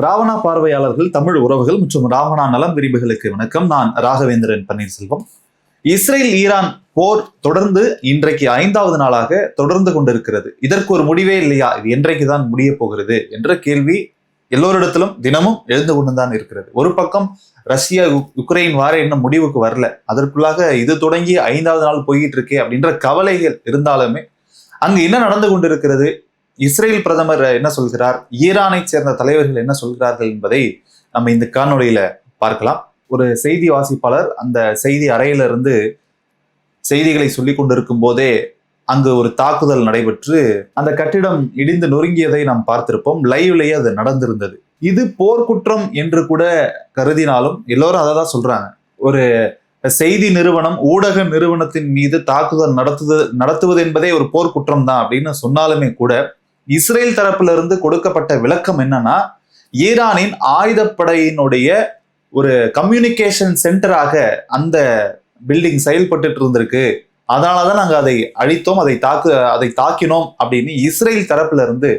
ராவணா பார்வையாளர்கள் தமிழ் உறவுகள் மற்றும் ராவணா நலம் விரிவுகளுக்கு வணக்கம். நான் ராகவேந்திரன் பன்னீர்செல்வம். இஸ்ரேல் ஈரான் போர் தொடர்ந்து இன்றைக்கு ஐந்தாவது நாளாக தொடர்ந்து கொண்டிருக்கிறது. இதற்கு ஒரு முடிவே இல்லையா? இது என்றைக்கு தான் முடிய போகிறது என்ற கேள்வி எல்லோரிடத்திலும் தினமும் எழுந்து கொண்டுதான் இருக்கிறது. ஒரு பக்கம் ரஷ்யா உக்- உக்ரைன் வார இன்னும் முடிவுக்கு வரல. அதற்குள்ளாக இது தொடங்கி ஐந்தாவது நாள் போய்கிட்டு இருக்கே அப்படின்ற கவலைகள் இருந்தாலுமே அங்கு என்ன நடந்து கொண்டிருக்கிறது? இஸ்ரேல் பிரதமர் என்ன சொல்கிறார்? ஈரானை சேர்ந்த தலைவர்கள் என்ன சொல்கிறார்கள் என்பதை நம்ம இந்த காணொலியில பார்க்கலாம். ஒரு செய்தி வாசிப்பாளர் அந்த செய்தி அறையிலிருந்து செய்திகளை சொல்லிக் கொண்டிருக்கும் போதே அங்கு ஒரு தாக்குதல் நடைபெற்று அந்த கட்டிடம் இடிந்து நொறுங்கியதை நாம் பார்த்திருப்போம். லைவ்லேயே அது நடந்திருந்தது. இது போர்க்குற்றம் என்று கூட கருதினாலும் எல்லோரும் அதை தான் சொல்றாங்க. ஒரு செய்தி நிறுவனம் ஊடக நிறுவனத்தின் மீது தாக்குதல் நடத்துது நடத்துவது என்பதே ஒரு போர்க்குற்றம் தான் அப்படின்னு சொன்னாலுமே கூட இஸ்ரேல் தரப்புல இருந்து கொடுக்கப்பட்ட விளக்கம் என்னன்னா ஈரானின் ஆயுதப்படையினுடைய ஒரு கம்யூனிகேஷன் சென்டராக அந்த பில்டிங் செயல்பட்டுட்டு இருந்திருக்கு அதனாலதான் நாங்கள் அதை அழித்தோம் அதை தாக்கு அதை தாக்கினோம் அப்படின்னு இஸ்ரேல் தரப்புல இருந்து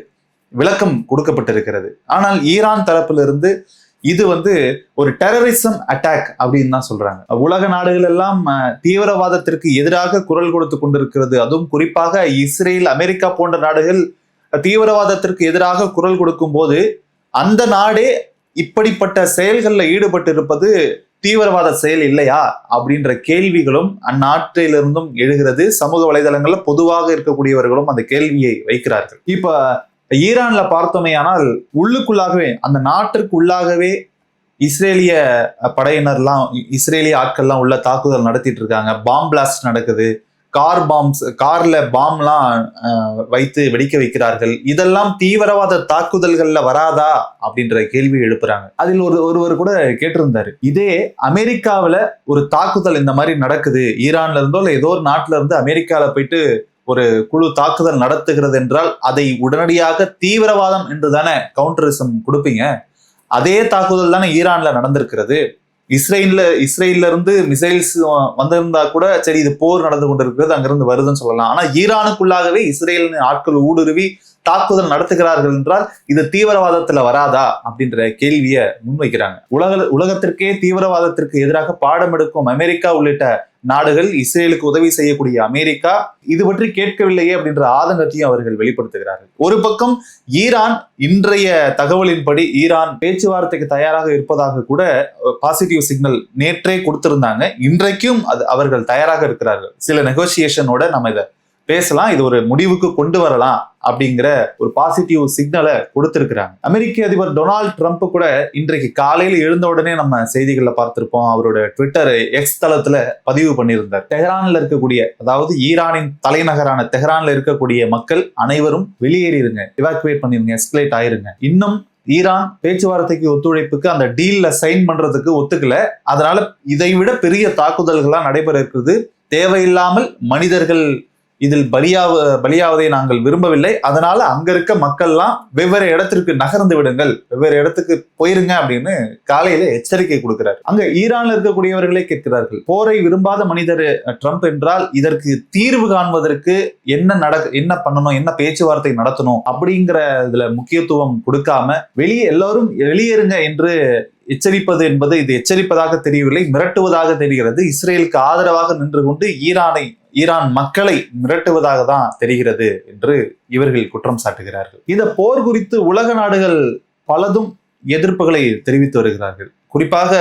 விளக்கம் கொடுக்கப்பட்டிருக்கிறது. ஆனால் ஈரான் தரப்புல இருந்து இது வந்து ஒரு டெரரிசம் அட்டாக் அப்படின்னு தான் சொல்றாங்க. உலக நாடுகள் எல்லாம் தீவிரவாதத்திற்கு எதிராக குரல் கொடுத்து கொண்டிருக்கிறது. அதுவும் குறிப்பாக இஸ்ரேல் அமெரிக்கா போன்ற நாடுகள் தீவிரவாதத்திற்கு எதிராக குரல் கொடுக்கும் போது அந்த நாடே இப்படிப்பட்ட செயல்களில் ஈடுபட்டு இருப்பது தீவிரவாத செயல் இல்லையா அப்படின்ற கேள்விகளும் அந்நாட்டிலிருந்தும் எழுகிறது. சமூக வலைதளங்கள்ல பொதுவாக இருக்கக்கூடியவர்களும் அந்த கேள்வியை வைக்கிறார்கள். இப்ப ஈரான்ல பார்த்தோமேயானால் உள்ளுக்குள்ளாகவே அந்த நாட்டிற்குள்ளாகவே இஸ்ரேலிய படையினர்லாம் இஸ்ரேலிய ஆட்கள்லாம் உள்ள தாக்குதல் நடத்திட்டு இருக்காங்க. பாம்பிளாஸ்ட் நடக்குது. கார் பாம்ஸ் கார்ல பாம்லாம் வைத்து வெடிக்க வைக்கிறார்கள். இதெல்லாம் தீவிரவாத தாக்குதல்கள்ல வராதா? அப்படின்ற கேள்வி எழுப்புறாங்க. அதில் ஒரு ஒருவர் கூட கேட்டிருந்தாரு. இதே அமெரிக்காவில் ஒரு தாக்குதல் இந்த மாதிரி நடக்குது. ஈரான்ல இருந்தோ இல்ல ஏதோ ஒரு நாட்டுல இருந்து அமெரிக்கால போயிட்டு ஒரு குழு தாக்குதல் நடத்துகிறது என்றால் அதை உடனடியாக தீவிரவாதம் என்று தானே கவுண்டரிசம் கொடுப்பீங்க? அதே தாக்குதல் தானே ஈரான்ல நடந்திருக்கிறது. இஸ்ரேல்ல இஸ்ரேல்ல இருந்து மிசைல்ஸ் வந்திருந்தா கூட சரி இது போர் நடந்து கொண்டிருக்கிறது அங்கிருந்து வருதுன்னு சொல்லலாம். ஆனா ஈரானுக்குள்ளாகவே இஸ்ரேல் ஆட்கள் ஊடுருவி தாக்குதல் நடத்துகிறார்கள் என்றால் இது தீவிரவாதத்துல வராதா அப்படின்ற கேள்வியை முன்வைக்கிறாங்க. உலக உலகத்திற்கே தீவிரவாதத்திற்கு எதிராக பாடம் எடுக்கும் அமெரிக்கா உள்ளிட்ட நாடுகள் இஸ்ரேலுக்கு உதவி செய்யக்கூடிய அமெரிக்கா இது பற்றி கேட்கவில்லையே அப்படின்ற ஆதங்கத்தையும் அவர்கள் வெளிப்படுத்துகிறார்கள். ஒரு பக்கம் ஈரான் இன்றைய தகவலின்படி ஈரான் பேச்சுவார்த்தைக்கு தயாராக இருப்பதாக கூட பாசிட்டிவ் சிக்னல் நேற்றே கொடுத்திருந்தாங்க. இன்றைக்கும் அது அவர்கள் தயாராக இருக்கிறார்கள். சில நெகோசியேஷனோட நம்ம இதை பேசலாம் இது ஒரு முடிவுக்கு கொண்டு வரலாம் அப்படிங்கிற ஒரு பாசிட்டிவ் சிக்னலை கொடுத்துருக்குறாங்க. அமெரிக்க அதிபர் டொனால்ட் ட்ரம்ப் கூட இன்றைக்கு காலையில் எழுந்த உடனே நம்ம செய்திகளில் பார்த்திருப்போம். அவரோட ட்விட்டர் எக்ஸ் தளத்தில் பதிவு பண்ணியிருந்தார். தெஹ்ரானில் இருக்கக்கூடிய அதாவது ஈரானின் தலைநகரான தெஹ்ரானில் இருக்கக்கூடிய மக்கள் அனைவரும் வெளியேறிடுங்க இவாக்குவேட் பண்ணிருங்க எஸ்கலேட் ஆயிருங்க. இன்னும் ஈரான் பேச்சுவார்த்தைக்கு ஒத்துழைப்புக்கு அந்த டீல்ல சைன் பண்றதுக்கு ஒத்துக்கல. அதனால இதை விட பெரிய தாக்குதல்கள்லாம் நடைபெற இருக்குது தேவையில்லாமல் மனிதர்கள் இதில் பலியாவ பலியாவதை நாங்கள் விரும்பவில்லை. அதனால அங்க இருக்க மக்கள்லாம் வெவ்வேறு இடத்திற்கு நகர்ந்து விடுங்கள். வெவ்வேறு இடத்துக்கு போயிருங்க அப்படின்னு காலையில எச்சரிக்கை கொடுக்கிறார். அங்க ஈரான்ல இருக்கக்கூடியவர்களே கேட்கிறார்கள். போரை விரும்பாத மனிதர் ட்ரம்ப் என்றால் இதற்கு தீர்வு காண்பதற்கு என்ன நட என்ன பண்ணணும் என்ன பேச்சுவார்த்தை நடத்தணும் அப்படிங்கிற இதுல முக்கியத்துவம் கொடுக்காம வெளியே எல்லாரும் வெளியேறுங்க என்று எச்சரிப்பது என்பது இது எச்சரிப்பதாக தெரியவில்லை மிரட்டுவதாக தெரிகிறது. இஸ்ரேலுக்கு ஆதரவாக நின்று கொண்டு ஈரானை ஈரான் மக்களை மிரட்டுவதாக தான் தெரிகிறது என்று இவர்கள் குற்றம் சாட்டுகிறார்கள். இந்த போர் குறித்து உலக நாடுகள் பலதும் எதிர்ப்புகளை தெரிவித்து வருகிறார்கள். குறிப்பாக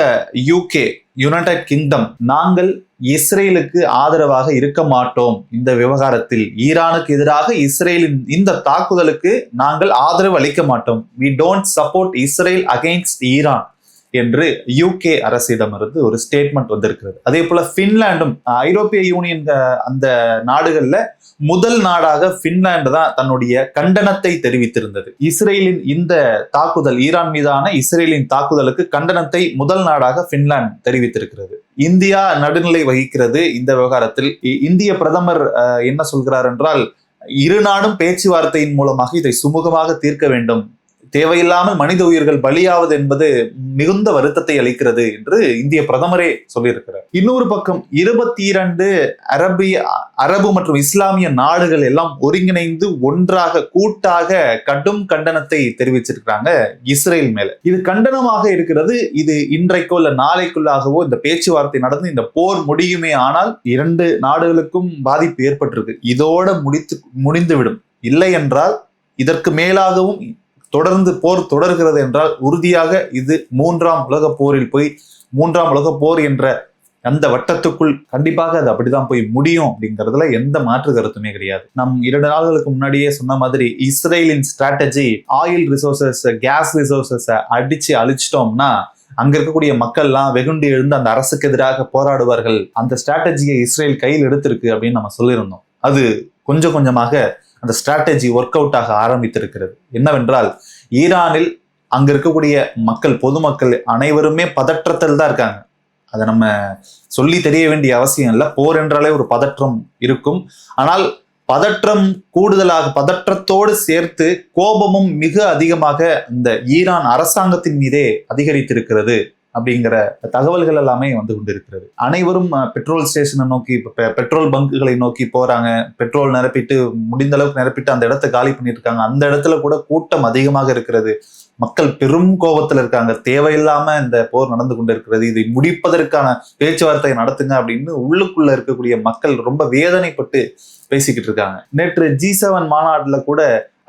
யூகே யுனைடெட் கிங்டம் நாங்கள் இஸ்ரேலுக்கு ஆதரவாக இருக்க மாட்டோம். இந்த விவகாரத்தில் ஈரானுக்கு எதிராக இஸ்ரேலின் இந்த தாக்குதலுக்கு நாங்கள் ஆதரவு அளிக்க மாட்டோம். We don't support Israel against Iran என்று யூகே அரசிடமிருந்து ஒரு ஸ்டேட்மெண்ட் வந்திருக்கிறது. அதே போல பின்லாண்டும் ஐரோப்பிய யூனியன் அந்த நாடுகள்ல முதல் நாடாக பின்லாண்டு தான் தன்னுடைய கண்டனத்தை தெரிவித்திருந்தது. இஸ்ரேலின் இந்த தாக்குதல் ஈரான் மீதான இஸ்ரேலின் தாக்குதலுக்கு கண்டனத்தை முதல் நாடாக பின்லாந்து தெரிவித்திருக்கிறது. இந்தியா நடுநிலை வகிக்கிறது இந்த விவகாரத்தில். இ- இந்திய பிரதமர் அஹ், என்ன சொல்கிறார் என்றால் இரு நாடும் பேச்சுவார்த்தையின் மூலமாக இதை சுமூகமாக தீர்க்க வேண்டும் தேவையில்லாமல் மனித உயிர்கள் பலியாவது என்பது மிகுந்த வருத்தத்தை அளிக்கிறது என்று இந்திய பிரதமரே சொல்லியிருக்கிறார். இன்னொரு பக்கம் இருபத்தி இரண்டு அரபிய அரபு மற்றும் இஸ்லாமிய நாடுகள் எல்லாம் ஒருங்கிணைந்து ஒன்றாக கூட்டாக கடும் கண்டனத்தை தெரிவிச்சிருக்கிறாங்க இஸ்ரேல் மேல. இது கண்டனமாக இருக்கிறது இது இன்றைக்கோ இல்ல நாளைக்குள்ளாகவோ இந்த பேச்சுவார்த்தை நடந்து இந்த போர் முடியுமே ஆனால் இரண்டு நாடுகளுக்கும் பாதிப்பு ஏற்பட்டிருக்கு. இதோட முடித்து முடிந்துவிடும். இல்லை என்றால் இதற்கு மேலாகவும் தொடர்ந்து போர் தொடர்கிறது என்றால் உறுதியாக இது மூன்றாம் உலக போரில் போய் மூன்றாம் உலக போர் என்ற அந்த வட்டத்துக்குள் கண்டிப்பாக அது அப்படிதான் போய் முடியும் அப்படிங்கிறதுல எந்த மாற்று கருத்துமே கிடையாது. நம் இரண்டு நாள்களுக்கு முன்னாடியே சொன்ன மாதிரி இஸ்ரேலின் ஸ்ட்ராட்டஜி ஆயில் ரிசோர்சஸ் கேஸ் ரிசோர்சஸை அடிச்சு அழிச்சிட்டோம்னா அங்க இருக்கக்கூடிய மக்கள்லாம் வெகுண்டு எழுந்து அந்த அரசுக்கு எதிராக போராடுவார்கள். அந்த ஸ்ட்ராட்டஜியை இஸ்ரேல் கையில் எடுத்திருக்கு அப்படின்னு நம்ம சொல்லியிருந்தோம். அது கொஞ்சம் கொஞ்சமாக அந்த ஸ்ட்ராட்டஜி ஒர்க் அவுட் ஆக ஆரம்பித்திருக்கிறது. என்னவென்றால் ஈரானில் அங்க இருக்கக்கூடிய மக்கள் பொதுமக்கள் அனைவருமே பதற்றத்தில் தான் இருக்காங்க. அதை நம்ம சொல்லி தெரிய வேண்டிய அவசியம் இல்லை. போர் என்றாலே ஒரு பதற்றம் இருக்கும். ஆனால் பதற்றம் கூடுதலாக பதற்றத்தோடு சேர்த்து கோபமும் மிக அதிகமாக இந்த ஈரான் அரசாங்கத்தின் மீதே அதிகரித்திருக்கிறது. அப்படிங்கிற தகவல்கள் எல்லாமே வந்து கொண்டிருக்கிறது. அனைவரும் பெட்ரோல் ஸ்டேஷனை நோக்கி பெட்ரோல் பங்குகளை நோக்கி போறாங்க. பெட்ரோல் நிரப்பிட்டு முடிந்த அளவுக்கு நிரப்பிட்டு அந்த இடத்த காலி பண்ணிட்டு இருக்காங்க. அந்த இடத்துல கூட கூட்டம் அதிகமாக இருக்கிறது. மக்கள் பெரும் கோபத்துல இருக்காங்க. தேவையில்லாம இந்த போர் நடந்து கொண்டிருக்கிறது. இதை முடிப்பதற்கான பேச்சுவார்த்தையை நடத்துங்க அப்படின்னு உள்ளுக்குள்ள இருக்கக்கூடிய மக்கள் ரொம்ப வேதனைப்பட்டு பேசிக்கிட்டு இருக்காங்க. நேற்று ஜி செவன் மாநாட்டில் கூட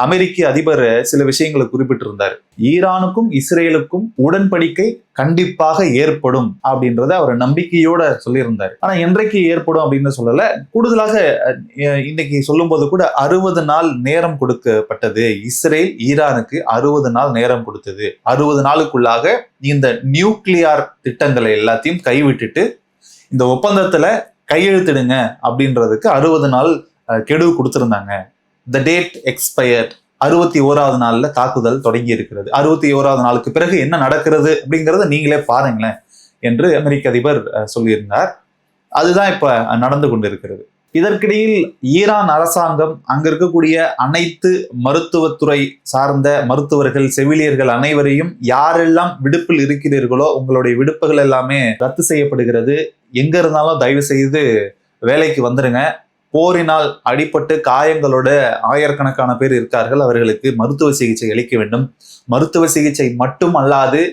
அமெரிக்க அதிபர் சில விஷயங்களை குறிப்பிட்டிருந்தார். ஈரானுக்கும் இஸ்ரேலுக்கும் உடன்படிக்கை கண்டிப்பாக ஏற்படும் அப்படின்றத அவர் நம்பிக்கையோட சொல்லியிருந்தார். ஆனா என்றைக்கு ஏற்படும் அப்படின்னு சொல்லல. கூடுதலாக இன்னைக்கு சொல்லும்போது கூட அறுபது நாள் நேரம் கொடுக்கப்பட்டது. இஸ்ரேல் ஈரானுக்கு அறுபது நாள் நேரம் கொடுத்தது. அறுபது நாளுக்குள்ளாக இந்த நியூக்ளியார் திட்டங்களை எல்லாத்தையும் கைவிட்டுட்டு இந்த ஒப்பந்தத்துல கையெழுத்திடுங்க அப்படின்றதுக்கு அறுபது நாள் கெடு கொடுத்துருந்தாங்க. த டேட் எக்ஸ்பயர்ட் அறுபத்தி ஓராவது நாளில் தாக்குதல் தொடங்கி இருக்கிறது அறுபத்தி ஓராவது நாளுக்கு பிறகு என்ன நடக்கிறது அப்படிங்கிறத நீங்களே பாருங்களேன் என்று அமெரிக்க அதிபர் சொல்லியிருந்தார். அதுதான் இப்ப நடந்து கொண்டிருக்கிறது. இதற்கிடையில் ஈரான் அரசாங்கம் அங்க இருக்கக்கூடிய அனைத்து மருத்துவத்துறை சார்ந்த மருத்துவர்கள் செவிலியர்கள் அனைவரையும் யாரெல்லாம் விடுப்பில் இருக்கிறீர்களோ உங்களுடைய விடுப்புகள் எல்லாமே ரத்து செய்யப்படுகிறது. எங்க இருந்தாலும் தயவு செய்து வேலைக்கு வந்துருங்க. போரினால் அடிபட்டு காயங்களோட ஆயிரக்கணக்கான பேர் இருக்கார்கள். அவர்களுக்கு மருத்துவ சிகிச்சை அளிக்க வேண்டும். மருத்துவ சிகிச்சை மட்டும் அல்லாது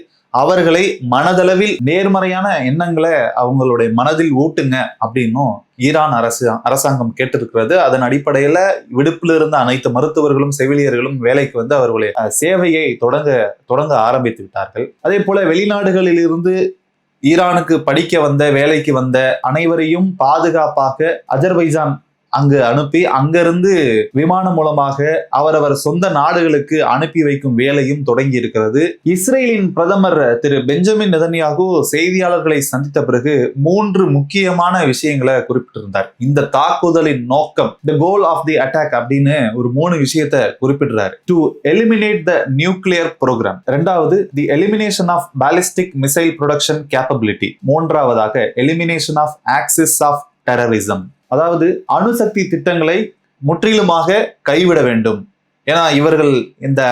அவர்களை மனதளவில் நேர்மறையான எண்ணங்களை அவங்களுடைய மனதில் ஊட்டுங்க அப்படின்னும் ஈரான் அரசு அரசாங்கம் கேட்டிருக்கிறது. அதன் அடிப்படையில விடுப்பில் இருந்த அனைத்து மருத்துவர்களும் செவிலியர்களும் வேலைக்கு வந்து அவர்களுடைய சேவையை தொடங்க தொடங்க ஆரம்பித்து விட்டார்கள். அதே போல வெளிநாடுகளில் இருந்து ஈரானுக்கு படிக்க வந்த வேலைக்கு வந்த அனைவரையும் பாதுகாப்பாக அஜர்பைஜான் அங்கு அனுப்பி அங்கிருந்து விமானம் மூலமாக அவரவர் சொந்த நாடுகளுக்கு அனுப்பி வைக்கும் வேலையும் தொடங்கி இருக்கிறது. இஸ்ரேலின் பிரதமர் திரு பெஞ்சமின் நெதன்யாகு செய்தியாளர்களை சந்தித்த பிறகு மூன்று முக்கியமான விஷயங்களை குறிப்பிட்டிருந்தார். இந்த தாக்குதலின் நோக்கம் த கோல் ஆஃப் தி அட்டாக் அப்படின்னு ஒரு மூணு விஷயத்தை குறிப்பிடுறாரு. To eliminate the nuclear programme ரெண்டாவது the elimination of ballistic missile production capability மூன்றாவதாக elimination of axis of terrorism அதாவது அணுசக்தி திட்டங்களை முற்றிலுமாக கைவிட வேண்டும். ஏன்னா இவர்கள் இந்த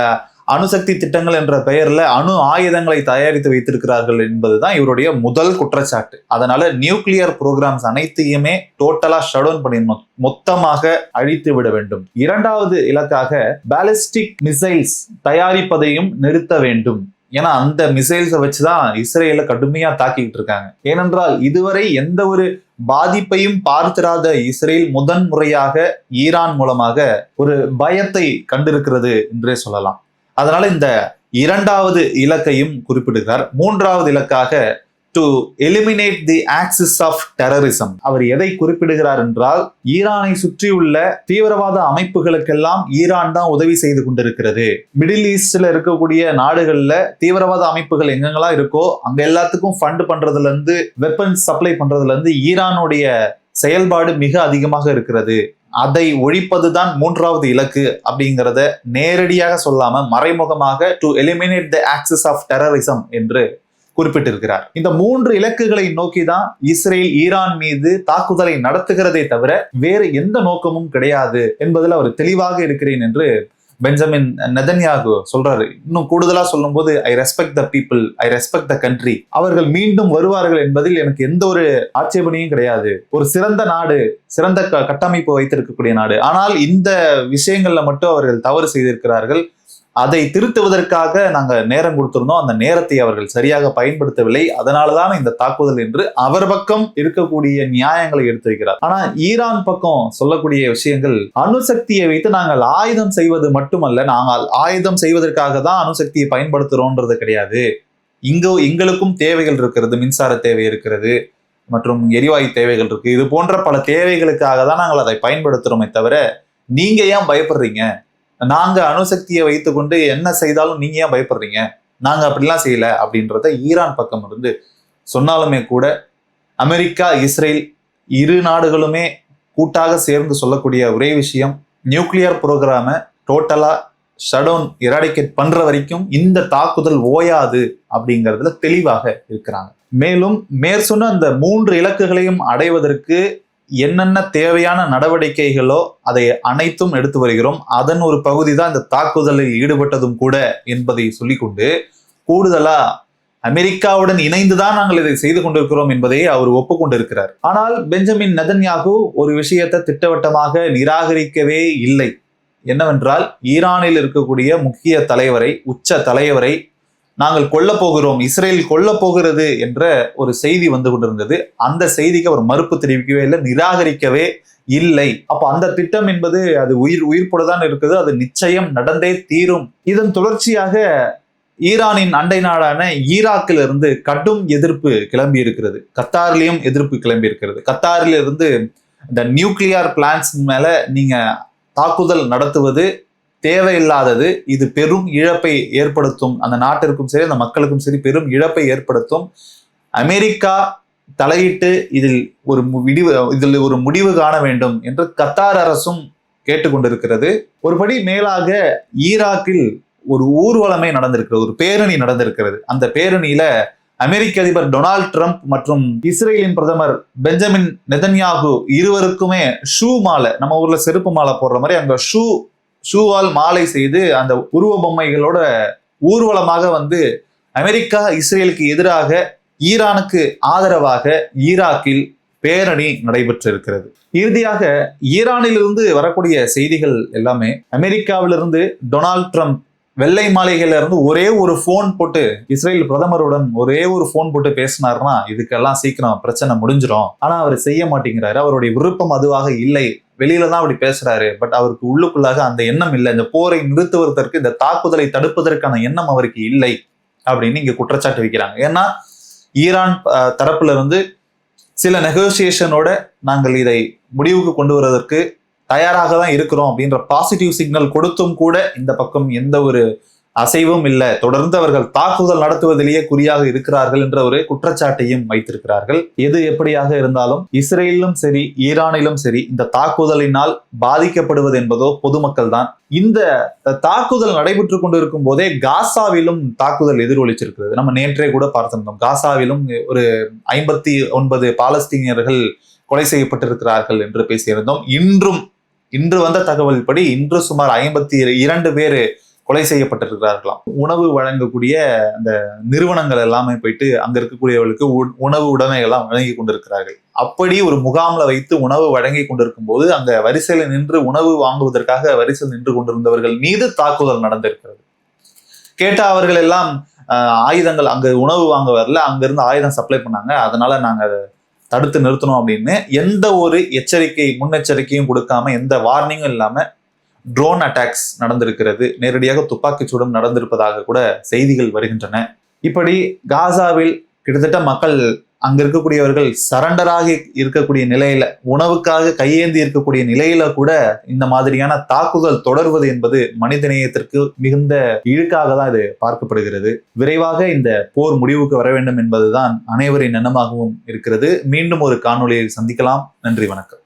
அணுசக்தி திட்டங்கள் என்ற பெயர்ல அணு ஆயுதங்களை தயாரித்து வைத்திருக்கிறார்கள் என்பதுதான் இவருடைய முதல் குற்றச்சாட்டு. அதனால நியூக்ளியர் ப்ரோக்ராம்ஸ் அனைத்தையுமே டோட்டலா ஷட் டவுன் பண்ணிடணும் மொத்தமாக அழித்து விட வேண்டும். இரண்டாவது இலக்காக பாலிஸ்டிக் மிசைல்ஸ் தயாரிப்பதையும் நிறுத்த வேண்டும். ஏன்னா அந்த மிசைல்ஸை வச்சுதான் இஸ்ரேல கடுமையா தாக்கிட்டு இருக்காங்க. ஏனென்றால் இதுவரை எந்த ஒரு பாதிப்பையும் பார்த்திராத இஸ்ரேல் முதன் முறையாக ஈரான் மூலமாக ஒரு பயத்தை கண்டிருக்கிறது என்றே சொல்லலாம். அதனால இந்த இரண்டாவது இலக்கையும் குறிப்பிடுகிறார். மூன்றாவது இலக்காக to eliminate the axis of terrorism அவர் எதை குறிப்பிடுகிறார் என்றால் ஈரானை சுற்றியுள்ள தீவிரவாத அமைப்புகளுக்கெல்லாம் ஈரான் தான் உதவி செய்து கொண்டிருக்கிறது. மிடில் ஈஸ்ட்ல இருக்கக்கூடிய நாடுகள்ல தீவிரவாத அமைப்புகள் எங்கெங்கெல்லாம் இருக்கோ அங்க எல்லாத்துக்கும் ஃபண்ட் பண்றதுல இருந்து வெப்பன்ஸ் சப்ளை பண்றதுல இருந்து ஈரானுடைய செயல்பாடு மிக அதிகமாக இருக்கிறது. அதை ஒழிப்பதுதான் மூன்றாவது இலக்கு அப்படிங்கிறத நேரடியாக சொல்லாம மறைமுகமாக to eliminate the axis of terrorism என்று குறிப்பிட்டிருக்கிறார். இந்த மூன்று இலக்குகளை நோக்கி தான் இஸ்ரேல் ஈரான் மீது தாக்குதலை நடத்துகிறதே தவிர வேறு எந்த நோக்கமும் கிடையாது என்பதில் அவர் தெளிவாக இருக்கிறேன் என்று பெஞ்சமின் நெதன்யாகு சொல்றாரு. இன்னும் கூடுதலா சொல்லும்போது I respect the people I respect the country அவர்கள் மீண்டும் வருவார்கள் என்பதில் எனக்கு எந்த ஒரு ஆட்சேபனையும் கிடையாது. ஒரு சிறந்த நாடு சிறந்த க- கட்டமைப்பு வைத்திருக்கக்கூடிய நாடு. ஆனால் இந்த விஷயங்கள்ல மட்டும் அவர்கள் தவறு செய்திருக்கிறார்கள். அதை திருத்துவதற்காக நாங்கள் நேரம் கொடுத்திருந்தோம். அந்த நேரத்தை அவர்கள் சரியாக பயன்படுத்தவில்லை. அதனாலதான் இந்த தாக்குதல் என்று அவர் பக்கம் இருக்கக்கூடிய நியாயங்களை எடுத்து வைக்கிறார். ஆனா ஈரான் பக்கம் சொல்லக்கூடிய விஷயங்கள் அணுசக்தியை வைத்து நாங்கள் ஆயுதம் செய்வது மட்டுமல்ல நாங்கள் ஆயுதம் செய்வதற்காக தான் அணுசக்தியை பயன்படுத்துறோன்றது கிடையாது. இங்கோ எங்களுக்கும் தேவைகள் இருக்கிறது மின்சார தேவை இருக்கிறது மற்றும் எரிவாயு தேவைகள் இருக்கு. இது போன்ற பல தேவைகளுக்காக தான் நாங்கள் அதை பயன்படுத்துறோமே தவிர நீங்க ஏன் பயப்படுறீங்க? நாங்க அணுசக்தியை வைத்துக்கொண்டு என்ன செய்தாலும் நீங்க ஏன் பயப்படுறீங்க? நாங்க அப்படிலாம் செய்யல அப்படின்றத ஈரான் பக்கம் இருந்து சொன்னாலுமே கூட அமெரிக்கா இஸ்ரேல் இரு நாடுகளுமே கூட்டாக சேர்ந்து சொல்லக்கூடிய ஒரே விஷயம் நியூக்ளியர் ப்ரோக்ராமை டோட்டலா ஷடவுன் எராடிகேட் பண்ற வரைக்கும் இந்த தாக்குதல் ஓயாது அப்படிங்கிறதுல தெளிவாக இருக்கிறாங்க. மேலும் மேற்சொன்ன அந்த மூன்று இலக்குகளையும் அடைவதற்கு என்னென்ன தேவையான நடவடிக்கைகளோ அதை அனைத்தும் எடுத்து வருகிறோம். அதன் ஒரு பகுதி தான் இந்த தாக்குதலில் ஈடுபட்டதும் கூட என்பதை சொல்லிக்கொண்டு கூடுதலா அமெரிக்காவுடன் இணைந்துதான் நாங்கள் இதை செய்து கொண்டிருக்கிறோம் என்பதை அவர் ஒப்புக்கொண்டிருக்கிறார். ஆனால் பெஞ்சமின் நெதன்யாகு ஒரு விஷயத்தை திட்டவட்டமாக நிராகரிக்கவே இல்லை. என்னவென்றால் ஈரானில் இருக்கக்கூடிய முக்கிய தலைவரை உச்ச தலைவரை நாங்கள் கொல்ல போகிறோம் இஸ்ரேல் கொல்ல போகிறது என்ற ஒரு செய்தி வந்து கொண்டிருந்தது. அந்த செய்திக்கு அவர் மறுப்பு தெரிவிக்கவே இல்லை நிராகரிக்கவே இல்லை. அப்ப அந்த திட்டம் என்பது அது உயிர் உயிர்ப்போட தான் இருக்குது அது நிச்சயம் நடந்தே தீரும். இதன் தொடர்ச்சியாக ஈரானின் அண்டை நாடான ஈராக்கில் இருந்து கடும் எதிர்ப்பு கிளம்பி இருக்கிறது. கத்தாரிலையும் எதிர்ப்பு கிளம்பி இருக்கிறது. கத்தாரிலிருந்து இந்த நியூக்ளியர் பிளான்ஸ் மேல நீங்க தாக்குதல் நடத்துவது தேவையில்லாதது இது பெரும் இழப்பை ஏற்படுத்தும். அந்த நாட்டிற்கும் சரி அந்த மக்களுக்கும் சரி பெரும் இழப்பை ஏற்படுத்தும். அமெரிக்கா தலையிட்டு இதில் ஒரு விடிவு இதில் ஒரு முடிவு காண வேண்டும் என்று கத்தார் அரசும் கேட்டுக்கொண்டிருக்கிறது. ஒருபடி மேலாக ஈராக்கில் ஒரு ஊர்வலமே நடந்திருக்கிறது ஒரு பேரணி நடந்திருக்கிறது. அந்த பேரணியில அமெரிக்க அதிபர் டொனால்ட் ட்ரம்ப் மற்றும் இஸ்ரேலின் பிரதமர் பெஞ்சமின் நெதன்யாகு இருவருக்குமே ஷூ மாலை நம்ம ஊர்ல செருப்பு மாலை போடுற மாதிரி அங்க ஷூ ஷூவால் மாலை செய்து அந்த உருவ பொம்மைகளோட ஊர்வலமாக வந்து அமெரிக்கா இஸ்ரேலுக்கு எதிராக ஈரானுக்கு ஆதரவாக ஈராக்கில் பேரணி நடைபெற்றிருக்கிறது. இறுதியாக ஈரானிலிருந்து வரக்கூடிய செய்திகள் எல்லாமே அமெரிக்காவிலிருந்து டொனால்ட் ட்ரம்ப் வெள்ளை மாளிகையில இருந்து ஒரே ஒரு ஃபோன் போட்டு இஸ்ரேல் பிரதமருடன் ஒரே ஒரு ஃபோன் போட்டு பேசினார்னா இதுக்கெல்லாம் சீக்கிரம் பிரச்சனை முடிஞ்சிடும் ஆனா அவர் செய்ய மாட்டேங்கிறாரு. அவருடைய விருப்பம் அதுவாக இல்லை. வெளியில தான் அப்படி பேசுறாரு. பட் அவருக்கு உள்ளுக்குள்ளாக அந்த எண்ணம் இல்லை. இந்த போரை நிறுத்துவதற்கு இந்த தாக்குதலை தடுப்பதற்கான எண்ணம் அவருக்கு இல்லை அப்படின்னு இங்க குற்றச்சாட்டு வைக்கிறாங்க. ஏன்னா ஈரான் தரப்புல இருந்து சில நெகோசியேஷனோட நாங்கள் இதை முடிவுக்கு கொண்டு வருவதற்கு தயாராக தான் இருக்கிறோம் அப்படின்ற பாசிட்டிவ் சிக்னல் கொடுத்தும் கூட இந்த பக்கம் எந்த ஒரு அசைவும் இல்லை. தொடர்ந்து அவர்கள் தாக்குதல் நடத்துவதிலேயே குறியாக இருக்கிறார்கள் என்ற ஒரு குற்றச்சாட்டையும் வைத்திருக்கிறார்கள். எது எப்படியாக இருந்தாலும் இஸ்ரேலிலும் சரி ஈரானிலும் சரி இந்த தாக்குதலினால் பாதிக்கப்படுவது என்பதோ பொதுமக்கள் தான். இந்த தாக்குதல் நடைபெற்று கொண்டிருக்கும் போதே காசாவிலும் தாக்குதல் எதிரொலிச்சிருக்கிறது. நம்ம நேற்றே கூட பார்த்திருந்தோம். காசாவிலும் ஒரு ஐம்பத்தி ஒன்பது பாலஸ்தீனியர்கள் கொலை செய்யப்பட்டிருக்கிறார்கள் என்று பேசியிருந்தோம். இன்றும் இன்று வந்த தகவல் படி இன்று சுமார் ஐம்பத்தி இரண்டு பேர் கொலை செய்யப்பட்டிருக்கிறார்களாம். உணவு வழங்கக்கூடிய அந்த நிறுவனங்கள் எல்லாமே போயிட்டு அங்க இருக்கக்கூடியவர்களுக்கு உ- உணவு உடைமைகள்லாம் வழங்கி கொண்டிருக்கிறார்கள். அப்படி ஒரு முகாம்ல வைத்து உணவு வழங்கி கொண்டிருக்கும் போது அங்க வரிசையில நின்று உணவு வாங்குவதற்காக வரிசையில் நின்று கொண்டிருந்தவர்கள் மீது தாக்குதல் நடந்திருக்கிறது. கேட்ட அவர்கள் எல்லாம் ஆயுதங்கள் அங்க உணவு வாங்க வரல அங்கிருந்து ஆயுதம் சப்ளை பண்ணாங்க. அதனால நாங்க தடுத்து நிறுத்தணும் அப்படின்னு எந்த ஒரு எச்சரிக்கை முன்னெச்சரிக்கையும் கொடுக்காம எந்த வார்னிங்கும் இல்லாம ட்ரோன் அட்டாக்ஸ் நடந்திருக்கிறது. நேரடியாக துப்பாக்கிச் சூடும் நடந்திருப்பதாக கூட செய்திகள் வருகின்றன. இப்படி காசாவில் கிட்டத்தட்ட மக்கள் அங்க இருக்கக்கூடியவர்கள் சரண்டராகி இருக்கக்கூடிய நிலையில உணவுக்காக கையேந்தி இருக்கக்கூடிய நிலையில கூட இந்த மாதிரியான தாக்குதல் தொடர்வது என்பது மனிதநேயத்திற்கு மிகுந்த இழுக்காக தான் இது பார்க்கப்படுகிறது. விரைவாக இந்த போர் முடிவுக்கு வர வேண்டும் என்பதுதான் அனைவரின் எண்ணமாகவும் இருக்கிறது. மீண்டும் ஒரு காணொலியை சந்திக்கலாம். நன்றி வணக்கம்.